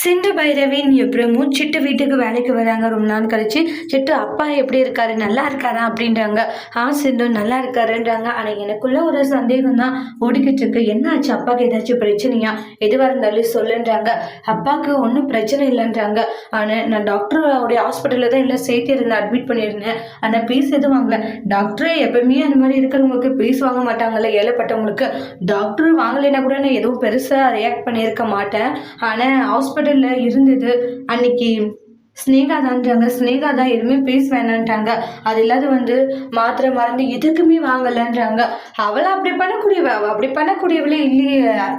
சிந்து பைரவின் எப்படியும் சிட்டு வீட்டுக்கு வேலைக்கு வராங்க. ரொம்ப நாள் கழிச்சு சிட்டு அப்பா எப்படி இருக்காரு? நல்லா இருக்காரா? அப்படின்றாங்க. ஆ சிந்து நல்லா இருக்காருன்றாங்க. ஆனால் எனக்குள்ள ஒரு சந்தேகம் தான் ஓடிக்கிட்டு இருக்கு. என்ன ஆச்சு? அப்பாவுக்கு ஏதாச்சும் பிரச்சனையா? எதுவாக இருந்தாலும் சொல்லுன்றாங்க. அப்பாவுக்கு ஒன்றும் பிரச்சனை இல்லைன்றாங்க. ஆனால் நான் டாக்டரோடைய ஹாஸ்பிட்டலில் தான் எல்லாம் சேர்த்து இருந்தேன் அட்மிட் பண்ணியிருந்தேன். ஆனால் பீஸ் எதுவும் வாங்கல. டாக்டரே எப்பவுமே அந்த மாதிரி இருக்கிறவங்களுக்கு பீஸ் வாங்க மாட்டாங்கல்ல ஏழைப்பட்டவங்களுக்கு. டாக்டர் வாங்கலைன்னா கூட நான் எதுவும் பெருசாக ரியாக்ட் பண்ணியிருக்க மாட்டேன். ஆனால் ஹாஸ்பிட்டல் ஹாஸ்பிட்டலில் இருந்தது அன்னைக்கு ஸ்னேகா தான்றாங்க ஸ்னேகா தான் எதுவுமே பேச வேணான்ட்டாங்க. அது இல்லாத வந்து மாத்திரை மறந்து எதுக்குமே வாங்கலைன்றாங்க. அவளை அப்படி பண்ணக்கூடியவ அவள் அப்படி பண்ணக்கூடியவளே இல்லையே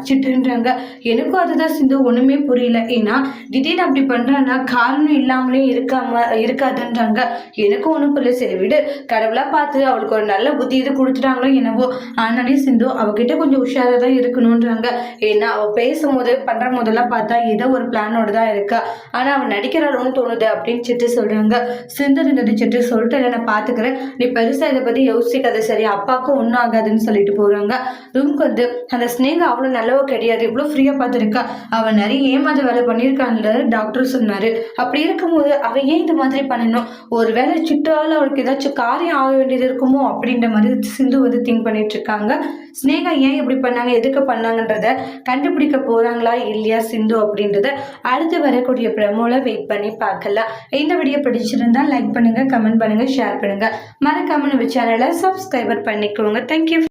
சிட்டுன்றாங்க. எனக்கும் அதுதான் சிந்து ஒன்றுமே புரியல. ஏன்னா திடீர்னு அப்படி பண்ணுறான்னா காரணம் இல்லாமலே இருக்காம இருக்காதுன்றாங்க. எனக்கும் ஒன்றும் புரியல. சரி விடு கடவுளாக பார்த்து அவளுக்கு ஒரு நல்ல புத்தி இது கொடுத்துட்டாங்களோ என்னவோ. ஆனாலே சிந்து அவகிட்ட கொஞ்சம் உஷாராக தான் இருக்கணுன்றாங்க. ஏன்னா அவள் பேசும்போது பண்ணுற போதெல்லாம் பார்த்தா ஏதோ ஒரு பிளானோட தான் இருக்கா. ஆனால் அவள் நடிக்கிறாளோன்னு போகுது அப்படின்னு சிட்டு சொல்கிறாங்க சிந்து இருந்தது சிட்டு சொல்லிட்டு இல்லை நான் பார்த்துக்கிறேன் நீ பெருசாக இதை பற்றி யோசிக்காத சரி அப்பாவுக்கும் ஒன்றும் ஆகாதுன்னு சொல்லிட்டு போகிறாங்க ரூம்க்கு வந்து அந்த ஸ்னேகா அவ்வளோ நல்லவோ கிடையாது. இவ்வளோ ஃப்ரீயாக பார்த்துருக்கா. அவன் நிறைய ஏமாத வேலை பண்ணியிருக்கான்ல டாக்டர் சொன்னார். அப்படி இருக்கும்போது அவன் ஏன் இந்த மாதிரி பண்ணணும்? ஒரு வேளை சிட்டால் அவளுக்கு ஏதாச்சும் காரியம் ஆக வேண்டியது இருக்குமோ? அப்படின்ற மாதிரி சிந்து வந்து திங்க் பண்ணிட்டு இருக்காங்க. ஸ்னேகா ஏன் இப்படி பண்ணாங்க? எதுக்கு பண்ணாங்கன்றத கண்டுபிடிக்க போகிறாங்களா இல்லையா சிந்து அப்படின்றத அடுத்து வரக்கூடிய பிரமோல வெயிட் பண்ணி பார்க்கலாம். இந்த வீடியோ பிடிச்சிருந்தா லைக் பண்ணுங்கள் கமெண்ட் பண்ணுங்கள் ஷேர் பண்ணுங்கள் மறக்காம நம்ம சேனலை சப்ஸ்கிரைபர் பண்ணிக்கோங்க. தேங்க்யூ